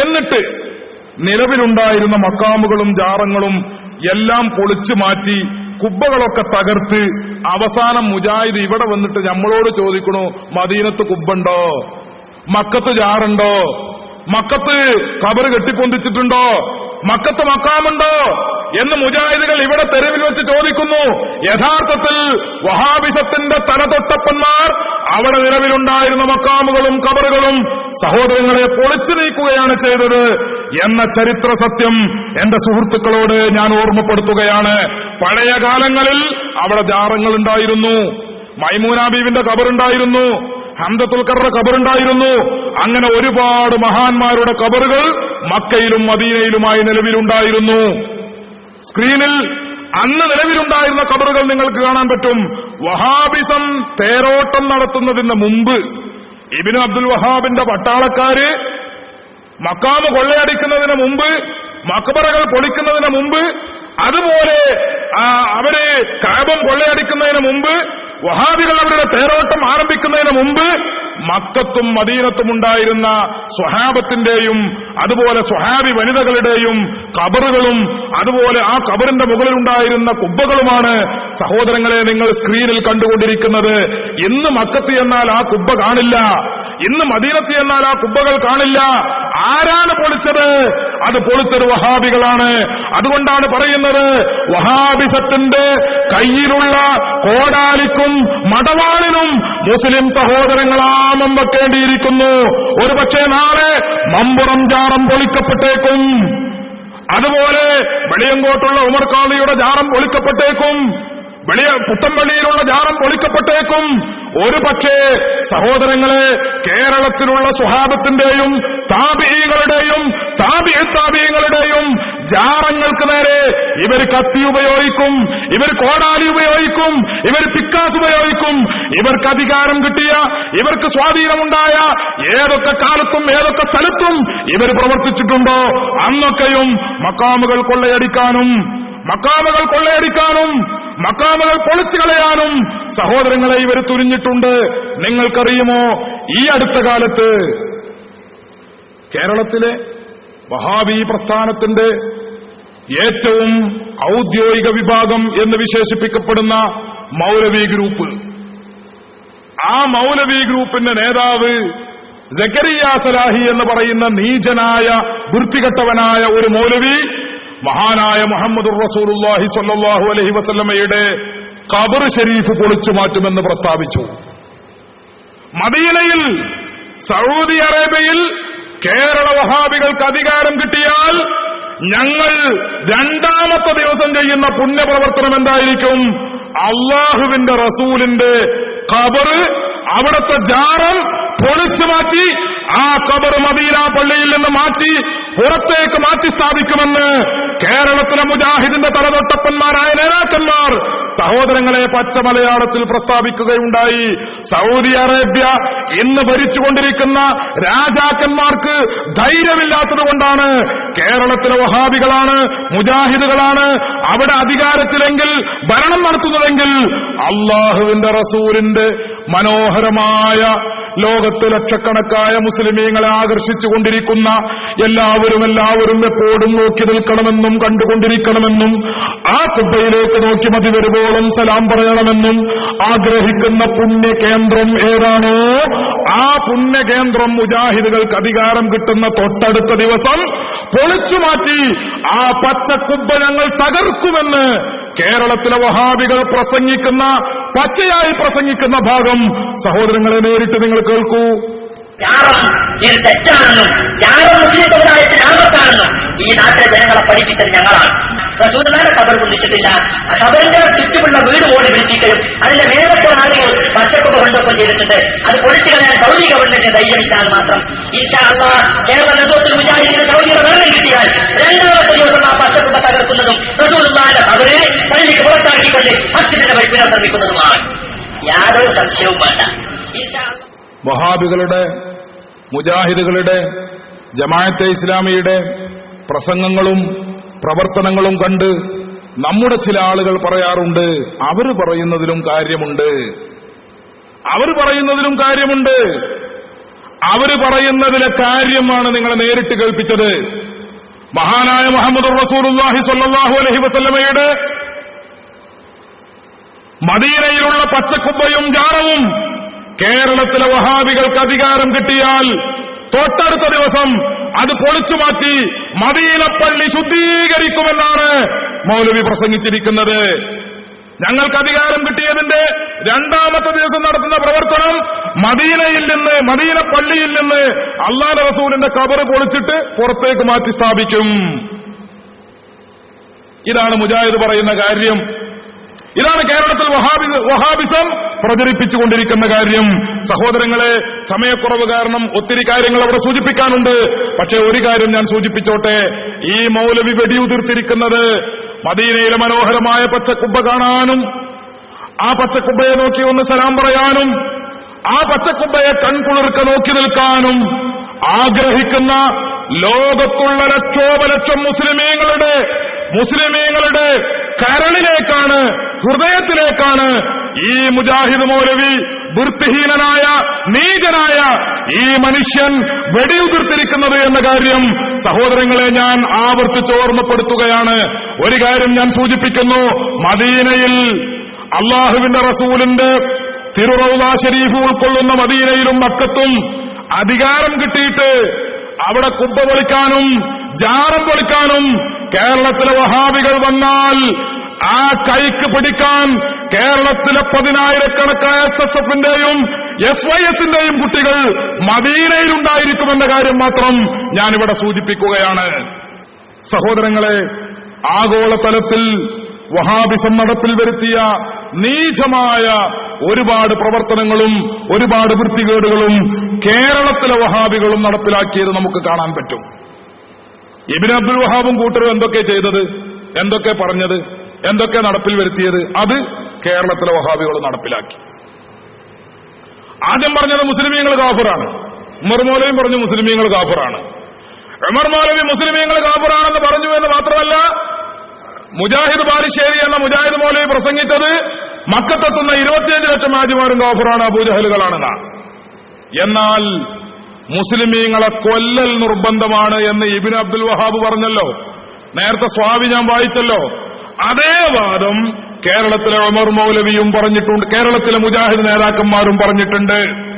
എന്നിട്ട് നിലവിലുണ്ടായിരുന്ന മക്കാമുകളും ജാറങ്ങളും എല്ലാം പൊളിച്ചു മാറ്റി കുബ്ബകളൊക്കെ തകർത്ത് അവസാനം മുജാഹിദ് ഇവിടെ വന്നിട്ട് നമ്മളോട് ചോദിക്കണു മദീനത്ത് കുബ്ബുണ്ടോ? മക്കത്ത് ജാറുണ്ടോ? മക്കത്ത് കബറ് കെട്ടിപ്പൊന്തിച്ചിട്ടുണ്ടോ? മക്കത്ത് മക്കാമുണ്ടോ? എന്ന് മുജാഹിദുകൾ ഇവിടെ തെരുവിൽ വെച്ച് ചോദിക്കുന്നു. യഥാർത്ഥത്തിൽ വഹാബിസത്തിന്റെ തലതൊട്ടപ്പന്മാർ അവിടെ നിലവിലുണ്ടായിരുന്ന മക്കാമുകളും കബറുകളും സഹോദരങ്ങളെ പൊളിച്ചു നീക്കുകയാണ് ചെയ്തത് എന്ന ചരിത്ര സത്യം എന്റെ സുഹൃത്തുക്കളോട് ഞാൻ ഓർമ്മപ്പെടുത്തുകയാണ്. പഴയ കാലങ്ങളിൽ അവിടെ ജാറങ്ങൾ ഉണ്ടായിരുന്നു. മൈമൂനാബീവിന്റെ കബറുണ്ടായിരുന്നു ഹംദത്തുൽക്കറുടെ കബറുണ്ടായിരുന്നു അങ്ങനെ ഒരുപാട് മഹാന്മാരുടെ കബറുകൾ മക്കയിലും മദീനയിലുമായി നിലവിലുണ്ടായിരുന്നു. സ്ക്രീനിൽ അന്ന് നിലവിലുണ്ടായിരുന്ന കബറുകൾ നിങ്ങൾക്ക് കാണാൻ പറ്റും. വഹാബിസം തേരോട്ടം നടത്തുന്നതിന് മുമ്പ് ഇബിന് അബ്ദുൽ വഹാബിന്റെ പട്ടാളക്കാര് മക്കാമ് കൊള്ളയടിക്കുന്നതിന് മുമ്പ് മക്ബറകൾ പൊളിക്കുന്നതിന് മുമ്പ് അതുപോലെ അവർ കാബം കൊള്ളയടിക്കുന്നതിന് മുമ്പ് വഹാബികൾ അവരുടെ തേരോട്ടം ആരംഭിക്കുന്നതിന് മുമ്പ് മക്കത്തും മദീനത്തും ഉണ്ടായിരുന്ന സ്വഹാബത്തിന്റെയും അതുപോലെ സ്വഹാബി വനിതകളുടെയും കബറുകളും അതുപോലെ ആ കബറിന്റെ മുകളിലുണ്ടായിരുന്ന കുബ്ബകളുമാണ് സഹോദരങ്ങളെ നിങ്ങൾ സ്ക്രീനിൽ കണ്ടുകൊണ്ടിരിക്കുന്നത്. ഇന്ന് മക്കത്ത് എന്നാൽ ആ കുബ്ബ കാണില്ല. ഇന്ന് മദീനത്ത് എന്നാൽ ആ കുബ്ബകൾ കാണില്ല. ആരാണ് പൊളിച്ചത്? അത് പൊളിച്ചത് വഹാബികളാണ്. അതുകൊണ്ടാണ് പറയുന്നത് വഹാബിസത്തിന്റെ കയ്യിലുള്ള കോടാലിക്കും മടവാളിനും മുസ്ലിം സഹോദരങ്ങളാമം വെക്കേണ്ടിയിരിക്കുന്നു. ഒരുപക്ഷെ നാളെ മമ്പുറം ജാറം പൊളിക്കപ്പെട്ടേക്കും. അതുപോലെ വെളിയങ്കോട്ടുള്ള ഉമർ കാളിയുടെ ജാറം പൊളിക്കപ്പെട്ടേക്കും. വെളിയ പുത്തമ്പള്ളിയിലുള്ള ജാറം പൊളിക്കപ്പെട്ടേക്കും. ഒരു പക്ഷേ സഹോദരങ്ങളെ കേരളത്തിലുള്ള സ്വഹാബത്തിന്റെയും താപികളുടെയും താപി താപികളുടെയും ജാറങ്ങൾക്ക് നേരെ ഇവർ കത്തി ഉപയോഗിക്കും ഇവർ കോടാലി ഉപയോഗിക്കും ഇവർ പിക്കാസ് ഉപയോഗിക്കും. ഇവർക്ക് അധികാരം കിട്ടിയ ഇവർക്ക് സ്വാധീനമുണ്ടായ ഏതൊക്കെ കാലത്തും ഏതൊക്കെ സ്ഥലത്തും ഇവർ പ്രവർത്തിച്ചിട്ടുണ്ടോ അന്നൊക്കെയും മക്കാമുകൾ കൊള്ളയടിക്കാനും മക്കാമുകൾ കൊള്ളയടിക്കാനും മക്കാമുകൾ പൊളിച്ചു കളയാനും സഹോദരങ്ങളെ ഇവർ തുരിഞ്ഞിട്ടുണ്ട്. നിങ്ങൾക്കറിയുമോ ഈ അടുത്ത കാലത്ത് കേരളത്തിലെ വഹാബി പ്രസ്ഥാനത്തിന്റെ ഏറ്റവും ഔദ്യോഗിക വിഭാഗം എന്ന് വിശേഷിപ്പിക്കപ്പെടുന്ന മൗലവി ഗ്രൂപ്പ്. ആ മൗലവി ഗ്രൂപ്പിന്റെ നേതാവ് സലാഹി എന്ന് പറയുന്ന നീചനായ വൃത്തികെട്ടവനായ ഒരു മൗലവി മഹാനായ മുഹമ്മദ് റസൂലുല്ലാഹി സ്വല്ലല്ലാഹു അലൈഹി വസല്ലമയുടെ ഖബർ ഷരീഫ് പൊളിച്ചു മാറ്റുമെന്ന് പ്രസ്താവിച്ചു. മദീനയിൽ സൗദി അറേബ്യയിൽ കേരള വഹാബികൾക്ക് അധികാരം കിട്ടിയാൽ ഞങ്ങൾ രണ്ടാമത്തെ ദിവസം ചെയ്യുന്ന പുണ്യപ്രവർത്തനം എന്തായിരിക്കും? അള്ളാഹുവിന്റെ റസൂലിന്റെ ഖബർ അവിടുത്തെ ജാറം പൊളിച്ചു മാറ്റി ആ കബർ മദീന പള്ളിയിൽ നിന്ന് മാറ്റി പുറത്തേക്ക് മാറ്റി സ്ഥാപിക്കുമെന്ന് കേരളത്തിലെ മുജാഹിദിന്റെ തലതൊട്ടപ്പന്മാരായ നേതാക്കന്മാർ സഹോദരങ്ങളെ പച്ച മലയാളത്തിൽ പ്രസ്താവിക്കുകയുണ്ടായി. സൗദി അറേബ്യ ഇന്ന് ഭരിച്ചുകൊണ്ടിരിക്കുന്ന രാജാക്കന്മാർക്ക് ധൈര്യമില്ലാത്തതുകൊണ്ടാണ് കേരളത്തിലെ വഹാബികളാണ് മുജാഹിദുകളാണ് അവിടെ അധികാരത്തിലെങ്കിൽ ഭരണം നടത്തുന്നതെങ്കിൽ അള്ളാഹുവിന്റെ റസൂലിന്റെ മനോഹരമായ ലോകത്ത് ലക്ഷക്കണക്കായ മുസ്ലിമീങ്ങളെ ആകർഷിച്ചുകൊണ്ടിരിക്കുന്ന എല്ലാവരും എല്ലാവരും എപ്പോഴും നോക്കി നിൽക്കണമെന്നും കണ്ടുകൊണ്ടിരിക്കണമെന്നും ആ കുബ്ബയിലേക്ക് നോക്കി മതി വരുവോളം സലാം പറയണമെന്നും ആഗ്രഹിക്കുന്ന പുണ്യകേന്ദ്രം ഏതാണോ ആ പുണ്യകേന്ദ്രം മുജാഹിദുകൾക്ക് അധികാരം കിട്ടുന്ന തൊട്ടടുത്ത ദിവസം പൊളിച്ചു മാറ്റി ആ പച്ചക്കുബ്ബ ഞങ്ങൾ തകർക്കുമെന്ന് കേരളത്തിലെ വഹാബികൾ പ്രസംഗിക്കുന്ന പച്ചയായി പ്രസംഗിക്കുന്ന ഭാഗം സഹോദരങ്ങളെ നേരിട്ട് നിങ്ങൾ കേൾക്കൂ. ത്യാഗം ഇത് തെറ്റാണെന്നും ത്യാഗം മുസ്ലിം സമുദായത്തിന് ആപത്താണെന്നും ഈ നാട്ടിലെ ജനങ്ങളെ പഠിപ്പിച്ചത് ഞങ്ങളാണ്. പ്രസൂതനാരെ ഖബർ കുന്നിച്ചിട്ടില്ല ആ ഖബറിന്റെ ചുറ്റുമുള്ള വീട് ഓടി വിളിപ്പിക്കുകയും അതിന്റെ മേലത്തെ ആളുകൾ പച്ചക്കൊക്കെ കൊണ്ടൊക്കെ ചെയ്തിട്ടുണ്ട്. അത് പൊളിച്ചു കളയാൻ സൗദി ഗവൺമെന്റിന് ധൈര്യമില്ലാതെ മാത്രം. ഇൻഷാ അള്ളാ കേരള നേതൃത്വത്തിൽ മുജാഹിദിന് സൗദിയുടെ വെള്ളം കിട്ടിയാൽ രണ്ടാമത്തെ ദിവസം ആ പച്ചക്കൊക്കെ തകർക്കുന്നതും റസൂദാന്റെ ഖബറ് പള്ളിക്ക് പുറത്താക്കിക്കൊണ്ട് അച്ഛനെ വഴിപ്പിനെ നിർമ്മിക്കുന്നതുമാണ്. യാതൊരു സംശയവും വേണ്ട. ഇൻഷാ വഹാബികളുടെ മുജാഹിദുകളുടെ ജമാഅത്തെ ഇസ്ലാമിയുടെ പ്രസംഗങ്ങളും പ്രവർത്തനങ്ങളും കണ്ട് നമ്മുടെ ചില ആളുകൾ പറയാറുണ്ട് അവർ പറയുന്നതിലും കാര്യമുണ്ട്. അവർ പറയുന്നതിലും കാര്യമുണ്ട്. അവർ പറയുന്നതിലെ കാര്യമാണ് നിങ്ങളെ നേരിട്ട് കേൾപ്പിച്ചത്. മഹാനായ മുഹമ്മദ് റസൂർഹി സ്വല്ലല്ലാഹു അലഹി വസല്ലമയുടെ മദീനയിലുള്ള പച്ചക്കുബയും ജാറവും കേരളത്തിലെ വഹാബികൾക്ക് അധികാരം കിട്ടിയാൽ തൊട്ടടുത്ത ദിവസം അത് പൊളിച്ചു മാറ്റി മദീനപ്പള്ളി ശുദ്ധീകരിക്കുമെന്നാണ് മൗലവി പ്രസംഗിച്ചിരിക്കുന്നത്. ഞങ്ങൾക്ക് അധികാരം കിട്ടിയതിന്റെ രണ്ടാമത്തെ ദിവസം നടത്തുന്ന പ്രവർത്തനം മദീനയിൽ നിന്ന് മദീന പള്ളിയിൽ നിന്ന് അള്ളാഹ് റസൂലിന്റെ കബർ പൊളിച്ചിട്ട് പുറത്തേക്ക് മാറ്റി സ്ഥാപിക്കും. ഇതാണ് മുജാഹിദ് പറയുന്ന കാര്യം. ഇതാണ് കേരളത്തിൽ വഹാബി വഹാബിസം പ്രചരിപ്പിച്ചുകൊണ്ടിരിക്കുന്ന കാര്യം. സഹോദരങ്ങളെ സമയക്കുറവ് കാരണം ഒത്തിരി കാര്യങ്ങൾ അവിടെ സൂചിപ്പിക്കാനുണ്ട്. പക്ഷേ ഒരു കാര്യം ഞാൻ സൂചിപ്പിച്ചോട്ടെ. ഈ മൗലവി വെടിയുതിർത്തിരിക്കുന്നത് മദീനയിലെ മനോഹരമായ പച്ചക്കുബ്ബ കാണാനും ആ പച്ചക്കുബ്ബയെ നോക്കി ഒന്ന് സലാം പറയാനും ആ പച്ചക്കുബ്ബയെ കൺകുളിർക്ക നോക്കി നിൽക്കാനും ആഗ്രഹിക്കുന്ന ലോകത്തുള്ള ലക്ഷോപലക്ഷം മുസ്ലിമീങ്ങളുടെ മുസ്ലിമീങ്ങളുടെ കരളിലേക്കാണ് ഹൃദയത്തിലേക്കാണ് ഈ മുജാഹിദ് മൗലവി വൃത്തിഹീനനായ നീചനായ ഈ മനുഷ്യൻ വെടിയുതിർത്തിരിക്കുന്നത് എന്ന കാര്യം സഹോദരങ്ങളെ ഞാൻ ആവർത്തിച്ച് ഓർമ്മപ്പെടുത്തുകയാണ്. ഒരു കാര്യം ഞാൻ സൂചിപ്പിക്കുന്നു. മദീനയിൽ അള്ളാഹുവിന്റെ റസൂലിന്റെ തിരുറൌദ ഷരീഫ് ഉൾക്കൊള്ളുന്ന മദീനയിലും മക്കത്തും അധികാരം കിട്ടിയിട്ട് അവിടെ കുബ്ബ പൊളിക്കാനും ജാറം പൊളിക്കാനും കേരളത്തിലെ വഹാബികൾ വന്നാൽ ആ കൈക്ക് പിടിക്കാൻ കേരളത്തിലെ പതിനായിരക്കണക്കായ എസ് എസ് എഫിന്റെയും എസ് വൈ എസിന്റെയും കുട്ടികൾ മദീനയിലുണ്ടായിരിക്കുമെന്ന കാര്യം മാത്രം ഞാനിവിടെ സൂചിപ്പിക്കുകയാണ്. സഹോദരങ്ങളെ ആഗോളതലത്തിൽ വഹാബിസം നടപ്പിൽ വരുത്തിയ നീചമായ ഒരുപാട് പ്രവർത്തനങ്ങളും ഒരുപാട് വൃത്തികേടുകളും കേരളത്തിലെ വഹാബികളും നടപ്പിലാക്കിയത് നമുക്ക് കാണാൻ പറ്റും. ഇബിൻ അബ്ദുൽ വഹാബും കൂട്ടരും എന്തൊക്കെ ചെയ്തത്? എന്തൊക്കെ പറഞ്ഞത്? എന്തൊക്കെ നടപ്പിൽ വരുത്തിയത്? അത് കേരളത്തിലെ വഹാബികൾ നടപ്പിലാക്കി. ആദ്യം പറഞ്ഞത് മുസ്ലിമീങ്ങൾ കാഫറാണ്. ഉമർ മൗലവി പറഞ്ഞു മുസ്ലിമീങ്ങൾ കാഫറാണ്. ഉമർ മൗലവി മുസ്ലിമീങ്ങൾ കാഫറാണെന്ന് പറഞ്ഞു എന്ന് മാത്രമല്ല മുജാഹിദ് ബാലിശ്ശേരി എന്ന മുജാഹിദ് മൗലവി പ്രസംഗിച്ചത് മക്കത്തെത്തുന്ന ഇരുപത്തിയഞ്ച് ലക്ഷം ആജിമാരും കാഫറാണ് അബൂജഹലുകളാണെന്ന എന്നാൽ മുസ്ലിമീങ്ങളെ കൊല്ലൽ നിർബന്ധമാണ് എന്ന് ഇബിൻ അബ്ദുൽ വഹാബ് പറഞ്ഞല്ലോ. നേരത്തെ സ്വാമി ഞാൻ വായിച്ചല്ലോ. അതേ വാദം കേരളത്തിലെ ഉമർ മൗലവിയും പറഞ്ഞിട്ടുണ്ട് കേരളത്തിലെ മുജാഹിദ് നേതാക്കന്മാരും പറഞ്ഞിട്ടുണ്ട്.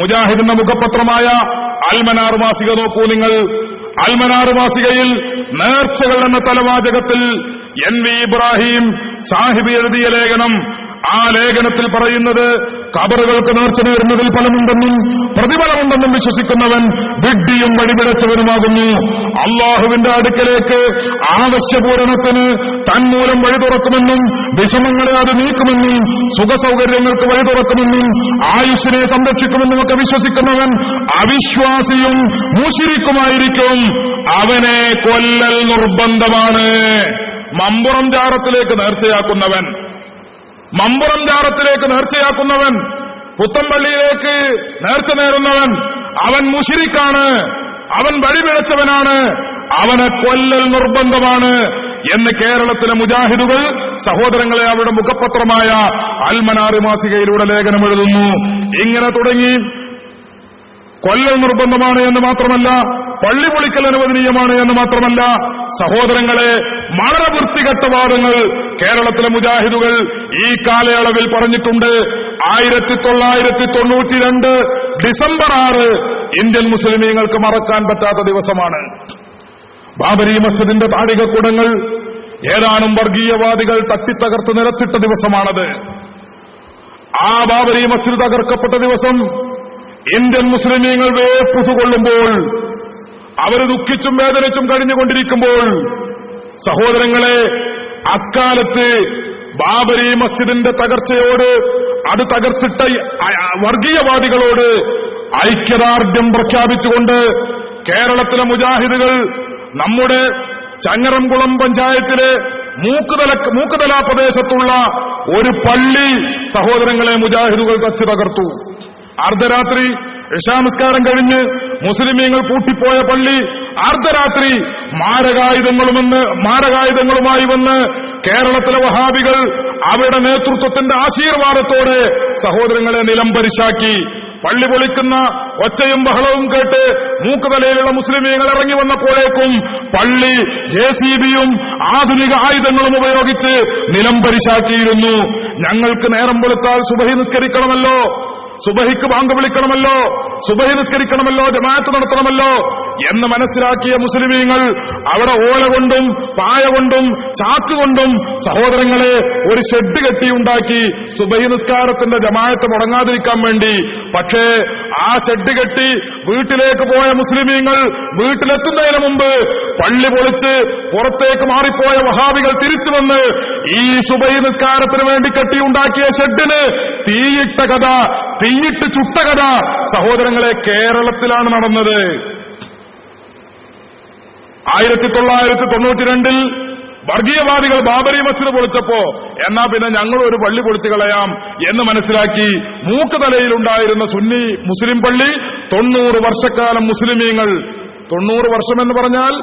മുജാഹിദിന്റെ മുഖപത്രമായ അൽമനാർ മാസിക നോക്കൂ നിങ്ങൾ. അൽമനാർ മാസികയിൽ നേർച്ചകൾ എന്ന തലവാചകത്തിൽ എൻ വി ഇബ്രാഹിം സാഹിബ് എഴുതിയ ലേഖനം. ആ ലേഖനത്തിൽ പറയുന്നത് കബറുകൾക്ക് നേർച്ച നേരുന്നതിൽ ഫലമുണ്ടെന്നും പ്രതിഫലമുണ്ടെന്നും വിശ്വസിക്കുന്നവൻ വിഡ്ഢിയും വഴിപിടച്ചവനുമാകുന്നു. അള്ളാഹുവിന്റെ അടുക്കലേക്ക് ആവശ്യപൂരണത്തിന് തന്മൂലം വഴി തുറക്കുമെന്നും വിഷമങ്ങളെ അത് നീക്കുമെന്നും സുഖസൗകര്യങ്ങൾക്ക് വഴി തുറക്കുമെന്നും ആയുഷിനെ സംരക്ഷിക്കുമെന്നും ഒക്കെ വിശ്വസിക്കുന്നവൻ അവിശ്വാസിയും മുഷിരിക്കുമായിരിക്കും. അവനെ കൊല്ലൽ നിർബന്ധമാണ്. മമ്പുറം ജാറത്തിലേക്ക് നേർച്ചയാക്കുന്നവൻ. മമ്പുറം ജാറത്തിലേക്ക് നേർച്ചയാക്കുന്നവൻ. പുത്തമ്പള്ളിയിലേക്ക് നേർച്ച നേരുന്നവൻ. അവൻ മുഷിരിക്കാണ്. അവൻ വഴിപിഴച്ചവനാണ് അവനെ കൊല്ലൽ നിർബന്ധമാണ് എന്ന് കേരളത്തിലെ മുജാഹിദുകൾ സഹോദരങ്ങളെ അവരുടെ മുഖപത്രമായ അൽമനാറി മാസികയിലൂടെ ലേഖനം എഴുതുന്നു. ഇങ്ങനെ തുടങ്ങി. കൊല്ലൽ നിർബന്ധമാണ് എന്ന് മാത്രമല്ല പള്ളി പൊളിക്കൽ അനുവദനീയമാണ് എന്ന് മാത്രമല്ല സഹോദരങ്ങളെ വളരെ വൃത്തികെട്ട വാദങ്ങൾ കേരളത്തിലെ മുജാഹിദുകൾ ഈ കാലയളവിൽ പറഞ്ഞിട്ടുണ്ട്. ആയിരത്തി തൊള്ളായിരത്തി തൊണ്ണൂറ്റി രണ്ട് ഡിസംബർ ആറ് ഇന്ത്യൻ മുസ്ലിമീങ്ങൾക്ക് മറക്കാൻ പറ്റാത്ത ദിവസമാണ്. ബാബരി മസ്ജിദിന്റെ താഴികക്കുടങ്ങൾ ഏതാനും വർഗീയവാദികൾ തട്ടിത്തകർത്ത് നിരത്തിട്ട ദിവസമാണത്. ആ ബാബരി മസ്ജിദ് തകർക്കപ്പെട്ട ദിവസം ഇന്ത്യൻ മുസ്ലിമീങ്ങൾ വേപ്പുസുകൊള്ളുമ്പോൾ അവർ ദുഃഖിച്ചും വേദനിച്ചും കഴിഞ്ഞുകൊണ്ടിരിക്കുമ്പോൾ സഹോദരങ്ങളെ അക്കാലത്ത് ബാബരി മസ്ജിദിന്റെ തകർച്ചയോട് അത് തകർത്തിട്ട വർഗീയവാദികളോട് ഐക്യദാർഢ്യം പ്രഖ്യാപിച്ചുകൊണ്ട് കേരളത്തിലെ മുജാഹിദുകൾ നമ്മുടെ ചങ്ങരംകുളം പഞ്ചായത്തിലെ മൂക്കുതല മൂക്കുതല പ്രദേശത്തുള്ള ഒരു പള്ളി സഹോദരങ്ങളെ മുജാഹിദുകൾ തച്ചു തകർത്തു. അർദ്ധരാത്രി ഇഷാനസ്കാരം കഴിഞ്ഞ് മുസ്ലിമീങ്ങൾ പൂട്ടിപ്പോയ പള്ളി അർദ്ധരാത്രി മാരകായുധങ്ങളുമെന്ന് മാരകായുധങ്ങളുമായി വന്ന് കേരളത്തിലെ വഹാബികൾ അവരുടെ നേതൃത്വത്തിന്റെ ആശീർവാദത്തോടെ സഹോദരങ്ങളെ നിലംപരിശാക്കി പള്ളി പൊളിക്കുന്ന ഒച്ചയും ബഹളവും കേട്ട് മൂക്കുതലയിലുള്ള മുസ്ലിമീങ്ങൾ ഇറങ്ങി വന്നപ്പോഴേക്കും പള്ളി ജെ സി ബിയും ആധുനിക ആയുധങ്ങളും ഉപയോഗിച്ച് നിലം പരിശാക്കിയിരുന്നു. ഞങ്ങൾക്ക് നേരം വെളുത്താൽ സുബഹി നിസ്കരിക്കണമല്ലോ. സുബഹിക്ക് ബാങ്ക് വിളിക്കണമല്ലോ സുബഹി നിസ്കരിക്കണമല്ലോ ജമാഅത്ത് നടത്തണമല്ലോ എന്ന് മനസ്സിലാക്കിയ മുസ്ലിമീങ്ങൾ അവിടെ ഓല കൊണ്ടും പായ കൊണ്ടും ചാക്ക് കൊണ്ടും സഹോദരങ്ങളെ ഒരു ഷെഡ് കെട്ടിയുണ്ടാക്കി സുബഹി നിസ്കാരത്തിന്റെ ജമാഅത്ത് മുടങ്ങാതിരിക്കാൻ വേണ്ടി. പക്ഷേ ആ ഷെഡ് കെട്ടി വീട്ടിലേക്ക് പോയ മുസ്ലിമീങ്ങൾ വീട്ടിലെത്തുന്നതിന് മുമ്പ് പള്ളി പൊളിച്ച് പുറത്തേക്ക് മാറിപ്പോയ വഹാബികൾ തിരിച്ചു വന്ന് ഈ സുബഹി നിസ്കാരത്തിന് വേണ്ടി കെട്ടിയുണ്ടാക്കിയ ഷെഡിന് തീയിട്ട കഥ തീയിട്ട് ചുട്ട കഥ സഹോദരങ്ങളെ കേരളത്തിലാണ് നടന്നത്. ആയിരത്തി തൊള്ളായിരത്തി തൊണ്ണൂറ്റിരണ്ടിൽ വർഗീയവാദികൾ ബാബരി മസ്ജിദ് പൊളിച്ചപ്പോ എന്നാ പിന്നെ ഞങ്ങൾ ഒരു പള്ളി പൊളിച്ചു കളയാം എന്ന് മനസ്സിലാക്കി മൂക്കുതലയിലുണ്ടായിരുന്ന സുന്നി മുസ്ലിം പള്ളി തൊണ്ണൂറ് വർഷക്കാലം മുസ്ലിമീങ്ങൾ. തൊണ്ണൂറ് വർഷം എന്ന് പറഞ്ഞാൽ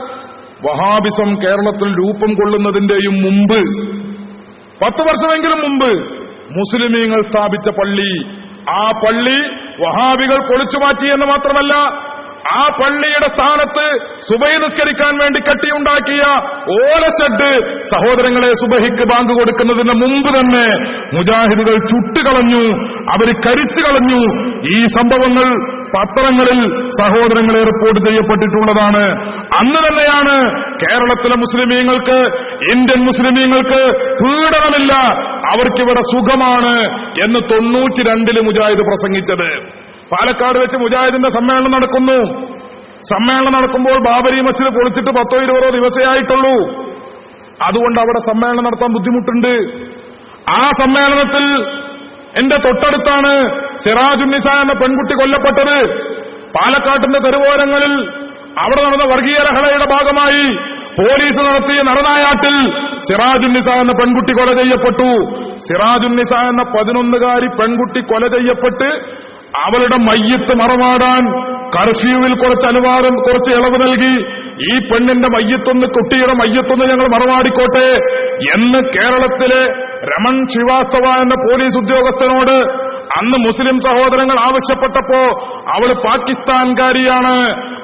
വഹാബിസം കേരളത്തിൽ രൂപം കൊള്ളുന്നതിന്റെയും മുമ്പ്. പത്ത് വർഷമെങ്കിലും മുമ്പ്. മുസ്ലിമീങ്ങൾ സ്ഥാപിച്ച പള്ളി. ആ പള്ളി വഹാബികൾ പൊളിച്ചു മാറ്റി എന്ന് മാത്രമല്ല ആ പള്ളിയുടെ സ്ഥാനത്ത് സുബൈ നിസ്കരിക്കാൻ വേണ്ടി കെട്ടിയുണ്ടാക്കിയ ഓലഷെഡ് സഹോദരങ്ങളെ സുബഹിക്ക് ബാങ്ക് കൊടുക്കുന്നതിന് മുമ്പ് തന്നെ മുജാഹിദുകൾ ചുട്ടുകളഞ്ഞു അവർ കരിച്ചു കളഞ്ഞു. ഈ സംഭവങ്ങൾ പത്രങ്ങളിൽ സഹോദരങ്ങളെ റിപ്പോർട്ട് ചെയ്യപ്പെട്ടിട്ടുള്ളതാണ്. അന്ന് തന്നെയാണ് കേരളത്തിലെ മുസ്ലിമീങ്ങൾക്ക് ഇന്ത്യൻ മുസ്ലിമീങ്ങൾക്ക് പീഡനമില്ല അവർക്കിവിടെ സുഖമാണ് എന്ന് തൊണ്ണൂറ്റിരണ്ടിൽ മുജാഹിദ് പ്രസംഗിച്ചത്. പാലക്കാട് വെച്ച് മുജാഹിദിന്റെ സമ്മേളനം നടക്കുന്നു. സമ്മേളനം നടക്കുമ്പോൾ ബാബരി മസ്ജിദ് പൊളിച്ചിട്ട് പത്തോ ഇരുപതോ ദിവസമേ ആയിട്ടുള്ളൂ. അതുകൊണ്ട് അവിടെ സമ്മേളനം നടത്താൻ ബുദ്ധിമുട്ടുണ്ട്. ആ സമ്മേളനത്തിൽ എന്റെ തൊട്ടടുത്താണ് സിറാജുന്നിസ എന്ന പെൺകുട്ടി കൊല്ലപ്പെട്ടത്. പാലക്കാട്ടിന്റെ തെരുവോരങ്ങളിൽ അവിടെ നടന്ന വർഗീയ ലഹളയുടെ ഭാഗമായി പോലീസ് നടത്തിയ നടനായാട്ടിൽ സിറാജുന്നിസ എന്ന പെൺകുട്ടി കൊല ചെയ്യപ്പെട്ടു. സിറാജുന്നിസ എന്ന പതിനൊന്നുകാരി പെൺകുട്ടി കൊല ചെയ്യപ്പെട്ട് അവളുടെ മയ്യത്ത് മറമാടാൻ കർഫ്യൂവിൽ കുറച്ച് അനുവാദം കുറച്ച് ഇളവ് നൽകി. ഈ പെണ്ണിന്റെ മയ്യത്തൊന്ന് കുട്ടിയുടെ മയ്യത്തൊന്ന് ഞങ്ങൾ മറമാടിക്കോട്ടെ എന്ന് കേരളത്തിലെ രമൺ ശ്രീവാസ്തവ എന്ന പോലീസ് ഉദ്യോഗസ്ഥനോട് അന്ന് മുസ്ലിം സഹോദരങ്ങൾ ആവശ്യപ്പെട്ടപ്പോ അവൾ പാകിസ്ഥാൻകാരിയാണ്.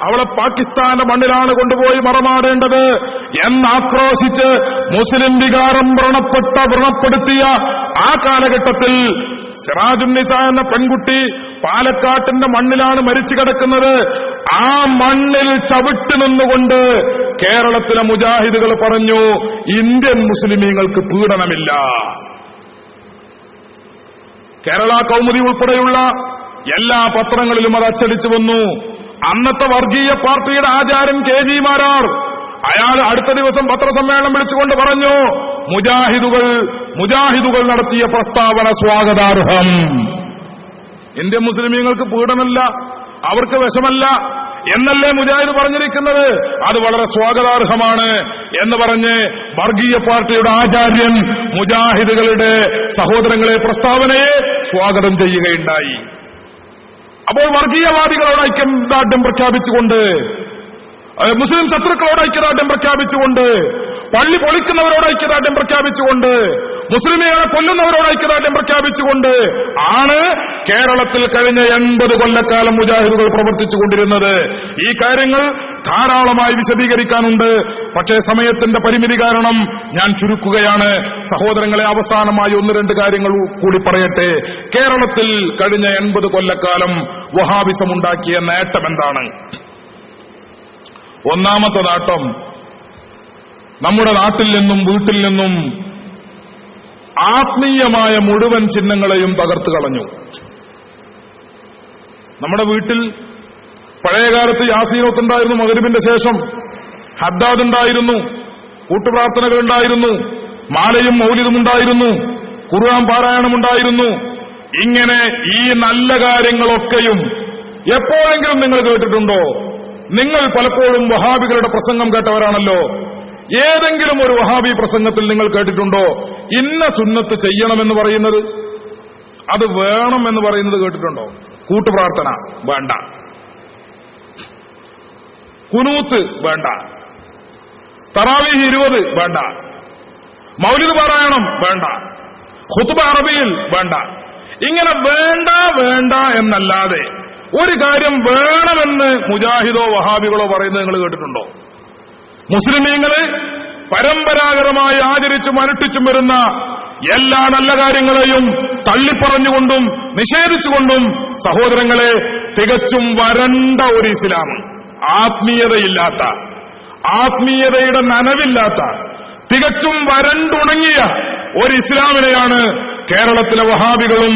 അവളെ പാകിസ്ഥാന്റെ മണ്ണിലാണ് കൊണ്ടുപോയി മറമാടേണ്ടത് എന്നാക്രോശിച്ച് മുസ്ലിം വികാരം വ്രണപ്പെട്ട വ്രണപ്പെടുത്തിയ ആ കാലഘട്ടത്തിൽ സിറാജുന്നിസ എന്ന പെൺകുട്ടി പാലക്കാട്ടിന്റെ മണ്ണിലാണ് മരിച്ചു കിടക്കുന്നത്. ആ മണ്ണിൽ ചവിട്ട് നിന്നുകൊണ്ട് കേരളത്തിലെ മുജാഹിദുകൾ പറഞ്ഞു ഇന്ത്യൻ മുസ്ലിമീങ്ങൾക്ക് പീഡനമില്ല. കേരള കൗമുദി ഉൾപ്പെടെയുള്ള എല്ലാ പത്രങ്ങളിലും അത് അച്ചടിച്ചു വന്നു. അന്നത്തെ വർഗീയ പാർട്ടിയുടെ ആചാരൻ കെ ജി മാരാർ അയാൾ അടുത്ത ദിവസം പത്രസമ്മേളനം വിളിച്ചുകൊണ്ട് പറഞ്ഞു മുജാഹിദുകൾ മുജാഹിദുകൾ നടത്തിയ പ്രസ്താവന സ്വാഗതാർഹം. ഇന്ത്യൻ മുസ്ലിമീങ്ങൾക്ക് പീഡനമല്ല അവർക്ക് വിഷമല്ല എന്നല്ലേ മുജാഹിദ് പറഞ്ഞിരിക്കുന്നത്? അത് വളരെ സ്വാഗതാർഹമാണ് എന്ന് പറഞ്ഞ് വർഗീയ പാർട്ടിയുടെ ആചാര്യൻ മുജാഹിദുകളുടെ സഹോദരങ്ങളെ പ്രസ്താവനയെ സ്വാഗതം ചെയ്യുകയുണ്ടായി. അപ്പോൾ വർഗീയവാദികളോട് ഐക്യദാർഢ്യം പ്രഖ്യാപിച്ചുകൊണ്ട് മുസ്ലിം ശത്രുക്കളോട് ഐക്യദാർഢ്യം പ്രഖ്യാപിച്ചുകൊണ്ട് പള്ളി പൊളിക്കുന്നവരോട് ഐക്യദാർഢ്യം പ്രഖ്യാപിച്ചുകൊണ്ട് മുസ്ലിമീങ്ങളെ കൊല്ലുന്നവരോട് ഐക്യദാർഢ്യം പ്രഖ്യാപിച്ചുകൊണ്ട് ആണ് കേരളത്തിൽ കഴിഞ്ഞ എൺപത് കൊല്ലക്കാലം മുജാഹിദുകൾ പ്രവർത്തിച്ചുകൊണ്ടിരുന്നത്. ഈ കാര്യങ്ങൾ ധാരാളമായി വിശദീകരിക്കാനുണ്ട്. പക്ഷേ സമയത്തിന്റെ പരിമിതി കാരണം ഞാൻ ചുരുക്കുകയാണ്. സഹോദരങ്ങളെ അവസാനമായി ഒന്ന് രണ്ട് കാര്യങ്ങൾ കൂടി പറയട്ടെ. കേരളത്തിൽ കഴിഞ്ഞ എൺപത് കൊല്ലക്കാലം വഹാബിസമുണ്ടാക്കിയ നേട്ടം എന്താണ്? ഒന്നാമത്തെ നാട്ടം നമ്മുടെ നാട്ടിൽ നിന്നും വീട്ടിൽ നിന്നും ആത്മീയമായ മുഴുവൻ ചിഹ്നങ്ങളെയും തകർത്തു കളഞ്ഞു. നമ്മുടെ വീട്ടിൽ പഴയകാലത്ത് യാസീനോത്തുണ്ടായിരുന്നു മകരുവിന്റെ ശേഷം ഹദ്ദാദ് ഉണ്ടായിരുന്നു കൂട്ടുപ്രാർത്ഥനകൾ ഉണ്ടായിരുന്നു മാലയും മൗലിതും ഉണ്ടായിരുന്നു ഖുർആൻ പാരായണം ഉണ്ടായിരുന്നു ഇങ്ങനെ ഈ നല്ല കാര്യങ്ങളൊക്കെയും എപ്പോഴെങ്കിലും നിങ്ങൾ കേട്ടിട്ടുണ്ടോ? നിങ്ങൾ പലപ്പോഴും വഹാബികളുടെ പ്രസംഗം കേട്ടവരാണല്ലോ. ഏതെങ്കിലും ഒരു വഹാബി പ്രസംഗത്തിൽ നിങ്ങൾ കേട്ടിട്ടുണ്ടോ? ഇന്ന സുന്നത്ത് ചെയ്യണമെന്ന് പറയുന്നത്? അത് വേണം എന്ന് പറയുന്നത് കേട്ടിട്ടുണ്ടോ? കൂട്ടുപ്രാർത്ഥന വേണ്ട. കുനൂത്ത് വേണ്ട. തറാവീഹ് ഇരുപത് വേണ്ട. മൗലിദ് പാരായണം വേണ്ട. ഖുത്ബ അറബിയിൽ വേണ്ട. ഇങ്ങനെ വേണ്ട വേണ്ട എന്നല്ലാതെ ഒരു കാര്യം വേണമെന്ന് മുജാഹിദോ വഹാബികളോ പറയുന്നത് നിങ്ങൾ കേട്ടിട്ടുണ്ടോ? മുസ്ലിമീങ്ങൾ പരമ്പരാഗതമായി ആചരിച്ചും അനുഷ്ഠിച്ചും വരുന്ന എല്ലാ നല്ല കാര്യങ്ങളെയും തള്ളിപ്പറഞ്ഞുകൊണ്ടും നിഷേധിച്ചുകൊണ്ടും സഹോദരങ്ങളെ തികച്ചും വരണ്ട ഒരു ഇസ്ലാം. ആത്മീയതയില്ലാത്ത ആത്മീയതയുടെ നനവില്ലാത്ത തികച്ചും വരണ്ടുണങ്ങിയ ഒരു ഇസ്ലാമിനെയാണ് കേരളത്തിലെ വഹാബികളും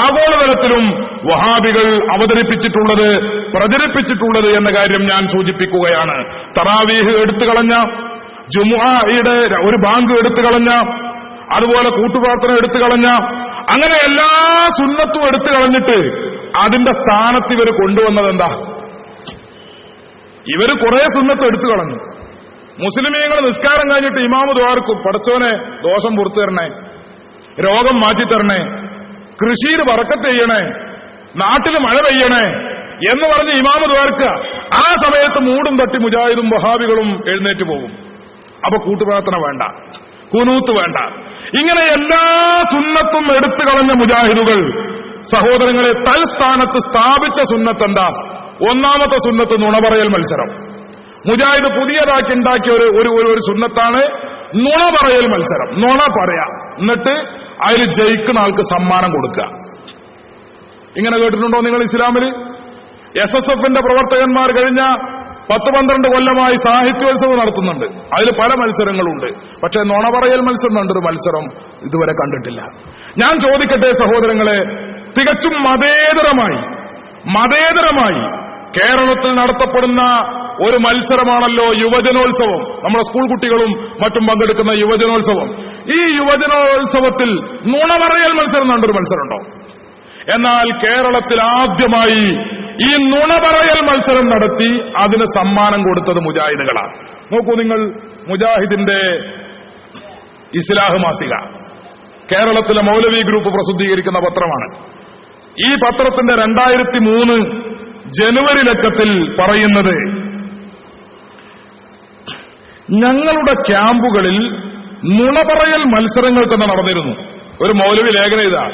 ആഗോളതലത്തിലും വഹാബികൾ അവതരിപ്പിച്ചിട്ടുള്ളത് പ്രചരിപ്പിച്ചിട്ടുള്ളത് എന്ന കാര്യം ഞാൻ സൂചിപ്പിക്കുകയാണ്. തറാവീഹ് എടുത്തു കളഞ്ഞ ജുമുഹയുടെ ഒരു ബാങ്ക് എടുത്തു കളഞ്ഞ അതുപോലെ കൂട്ടുപ്രാർത്ഥന എടുത്തു കളഞ്ഞ അങ്ങനെ എല്ലാ സുന്നത്തും എടുത്തു കളഞ്ഞിട്ട് അതിന്റെ സ്ഥാനത്ത് ഇവർ കൊണ്ടുവന്നത് എന്താ ഇവർ കുറെ സുന്നത്ത് എടുത്തു കളഞ്ഞു. മുസ്ലിമീങ്ങൾ നിസ്കാരം കഴിഞ്ഞിട്ട് ഇമാമ് ദ്വാർക്കും പടച്ചോനെ ദോഷം പുറത്തു തരണേ. രോഗം മാറ്റിത്തരണേ കൃഷിയിൽ വറക്കത്ത് ചെയ്യണേ. നാട്ടിൽ മഴ പെയ്യണേ എന്ന് പറഞ്ഞ് ഇമാമ് ദ്വാർക്ക ആ സമയത്ത് മൂടും തട്ടി മുജാഹിദും വഹാബികളും എഴുന്നേറ്റ് പോകും. അപ്പൊ കൂട്ടുപ്രാർത്ഥന വേണ്ട. കുനൂത്ത് വേണ്ട. ഇങ്ങനെ എല്ലാ സുന്നത്തും എടുത്തു കളഞ്ഞ മുജാഹിദുകൾ സഹോദരങ്ങളെ തൽസ്ഥാനത്ത് സ്ഥാപിച്ച സുന്നത്ത് എന്താ ഒന്നാമത്തെ സുന്നത്ത് നുണ പറയൽ മത്സരം. മുജാഹിദ് പുതിയതാക്കി ഉണ്ടാക്കിയ ഒരു ഒരു ഒരു- ഒരു സുന്നത്താണ് നുണ പറയൽ മത്സരം. നുണ പറയാ. എന്നിട്ട് അതിൽ ജയിക്കുന്ന ആൾക്ക് സമ്മാനം കൊടുക്കുക. ഇങ്ങനെ കേട്ടിട്ടുണ്ടോ നിങ്ങൾ ഇസ്ലാമിൽ എസ് എസ് എഫിന്റെ പ്രവർത്തകന്മാർ കഴിഞ്ഞ പത്ത് പന്ത്രണ്ട് കൊല്ലമായി സാഹിത്യോത്സവം നടത്തുന്നുണ്ട്. അതിൽ പല മത്സരങ്ങളുണ്ട്. പക്ഷെ നുണ പറയൽ മത്സരം എന്നൊരു മത്സരം ഇതുവരെ കണ്ടിട്ടില്ല. ഞാൻ ചോദിക്കട്ടെ സഹോദരങ്ങളെ തികച്ചും മതേതരമായി മതേതരമായി കേരളത്തിൽ നടത്തപ്പെടുന്ന ഒരു മത്സരമാണല്ലോ യുവജനോത്സവം. നമ്മുടെ സ്കൂൾ കുട്ടികളും മറ്റും പങ്കെടുക്കുന്ന യുവജനോത്സവം. ഈ യുവജനോത്സവത്തിൽ നുണ പറയൽ മത്സരം എന്നൊരു മത്സരമുണ്ടോ? എന്നാൽ കേരളത്തിൽ ആദ്യമായി ഈ നുണ പറയൽ മത്സരം നടത്തി അതിന് സമ്മാനം കൊടുത്തത് മുജാഹിദുകളാണ്. നോക്കൂ നിങ്ങൾ മുജാഹിദിന്റെ ഇസ്ലാഹ് മാസിക കേരളത്തിലെ മൗലവി ഗ്രൂപ്പ് പ്രസിദ്ധീകരിക്കുന്ന പത്രമാണ്. ഈ പത്രത്തിന്റെ രണ്ടായിരത്തി മൂന്ന് ജനുവരി ലക്കത്തിൽ പറയുന്നത് ഞങ്ങളുടെ ക്യാമ്പുകളിൽ നുണപറയൽ മത്സരങ്ങൾ തന്നെ നടന്നിരുന്നു. ഒരു മൗലവി ലേഖന ഇതാ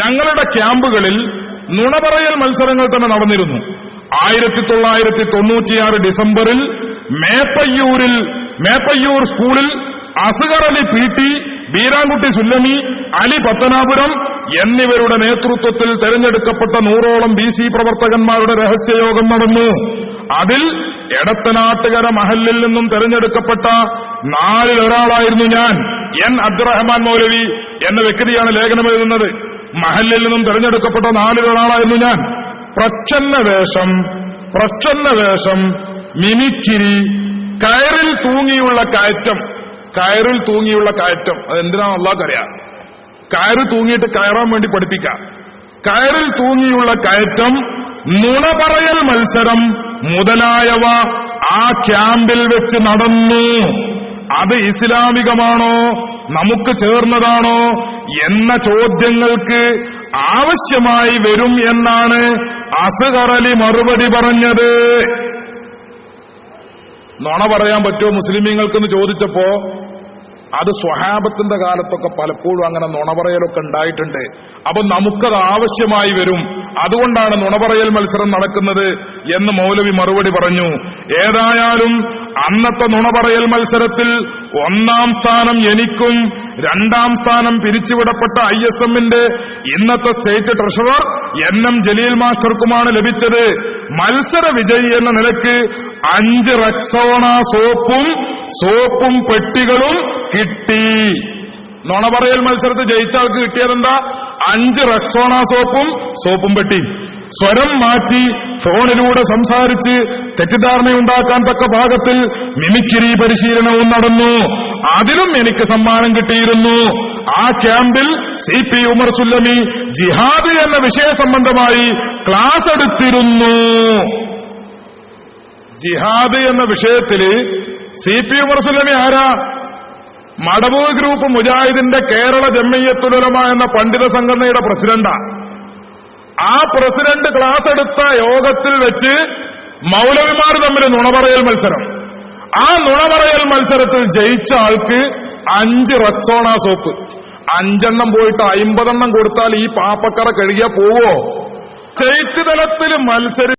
ഞങ്ങളുടെ ക്യാമ്പുകളിൽ നുണപറയൽ മത്സരങ്ങൾ തന്നെ നടന്നിരുന്നു. ആയിരത്തി തൊള്ളായിരത്തി തൊണ്ണൂറ്റിയാറ് ഡിസംബറിൽ മേപ്പയ്യൂരിൽ മേപ്പയ്യൂർ സ്കൂളിൽ അസുഗർ അലി പി ടി ബീരാൻകുട്ടി സുല്ലമി അലി പത്തനാപുരം എന്നിവരുടെ നേതൃത്വത്തിൽ തെരഞ്ഞെടുക്കപ്പെട്ട നൂറോളം ബി സി പ്രവർത്തകന്മാരുടെ രഹസ്യയോഗം നടന്നു. അതിൽ എടത്തനാട്ടുകര മഹലിൽ നിന്നും തെരഞ്ഞെടുക്കപ്പെട്ട നാലിൽ ഒരാളായിരുന്നു ഞാൻ. എൻ അബ്ദുറഹ്മാൻ മൗലവി എന്ന വ്യക്തിയാണ് ലേഖനം എഴുതുന്നത്. മഹലിൽ നിന്നും തെരഞ്ഞെടുക്കപ്പെട്ട നാലിൽ ഒരാളായിരുന്നു ഞാൻ. പ്രച്ഛന്ന വേഷം പ്രച്ഛന്ന വേഷം മിമിക്കിരി കയറിൽ തൂങ്ങിയുള്ള കയറ്റം കയറിൽ തൂങ്ങിയുള്ള കയറ്റം. അത് എന്തിനാണ് അള്ളാഹ്ക്കറിയാം കയറ് തൂങ്ങിയിട്ട് കയറാൻ വേണ്ടി പഠിപ്പിക്കാം. കയറിൽ തൂങ്ങിയുള്ള കയറ്റം നുണ പറയൽ മത്സരം മുതലായവ ആ ക്യാമ്പിൽ വെച്ച് നടന്നു. അത് ഇസ്ലാമികമാണോ? നമുക്ക് ചേർന്നതാണോ? എന്ന ചോദ്യങ്ങൾക്ക് ആവശ്യമായി വരും എന്നാണ് അസുകറലി മറുപടി പറഞ്ഞത്. നുണ പറയാൻ പറ്റുമോ മുസ്ലിമീങ്ങൾക്കെന്ന് ചോദിച്ചപ്പോ അത് സ്വഹാബത്തിന്റെ കാലത്തൊക്കെ പലപ്പോഴും അങ്ങനെ നുണപറയലൊക്കെ ഉണ്ടായിട്ടുണ്ട്. അപ്പൊ നമുക്കത് ആവശ്യമായി വരും. അതുകൊണ്ടാണ് നുണപറയൽ മത്സരം നടക്കുന്നത് എന്ന് മൗലവി മറുപടി പറഞ്ഞു. ഏതായാലും അന്നത്തെ നുണപറയൽ മത്സരത്തിൽ ഒന്നാം സ്ഥാനം എനിക്കും രണ്ടാം സ്ഥാനം പിരിച്ചുവിടപ്പെട്ട ഐ എസ് എമ്മിന്റെ ഇന്നത്തെ state treasurer N M Jaleel മാസ്റ്റർക്കുമാണ് ലഭിച്ചത്. മത്സര വിജയി എന്ന നിലയ്ക്ക് അഞ്ച് റക്സോണ സോപ്പും സോപ്പും പെട്ടികളും കിട്ടി. നുണ പറയൽ മത്സരത്തിൽ ജയിച്ച ആൾക്ക് കിട്ടിയതെന്താ? അഞ്ച് റക്സോണ സോപ്പും സോപ്പും പെട്ടി. സ്വരം മാറ്റി ഫോണിലൂടെ സംസാരിച്ച് തെറ്റിദ്ധാരണയുണ്ടാക്കാൻ തക്ക ഭാഗത്തിൽ മിമിക്രി പരിശീലനവും നടന്നു. അതിലും എനിക്ക് സമ്മാനം കിട്ടിയിരുന്നു. ആ ക്യാമ്പിൽ സി പി ഉമർ സുല്ലമി ജിഹാദ് എന്ന വിഷയ സംബന്ധമായി ക്ലാസ് എടുത്തിരുന്നു. ജിഹാദ് എന്ന വിഷയത്തിൽ സി പി ഉമർ സുല്ലമി ആരാ? മടവൂർ ഗ്രൂപ്പ് മുജാഹിദിന്റെ കേരള ജമ്മയ്യത്തുലമ എന്ന പണ്ഡിത സംഘടനയുടെ പ്രസിഡന്റാ. ആ പ്രസിഡന്റ് ക്ലാസ് എടുത്ത യോഗത്തിൽ വെച്ച് മൗലവിമാർ തമ്മിൽ നുണപറയൽ മത്സരം. ആ നുണപറയൽ മത്സരത്തിൽ ജയിച്ച ആൾക്ക് അഞ്ച് റക്സോണ സോപ്പ്. അഞ്ചെണ്ണം പോയിട്ട് അയിമ്പതെണ്ണം കൊടുത്താൽ ഈ പാപ്പക്കറ കഴുകിയാ പോവോ? സ്റ്റേറ്റ് തലത്തിൽ മത്സരി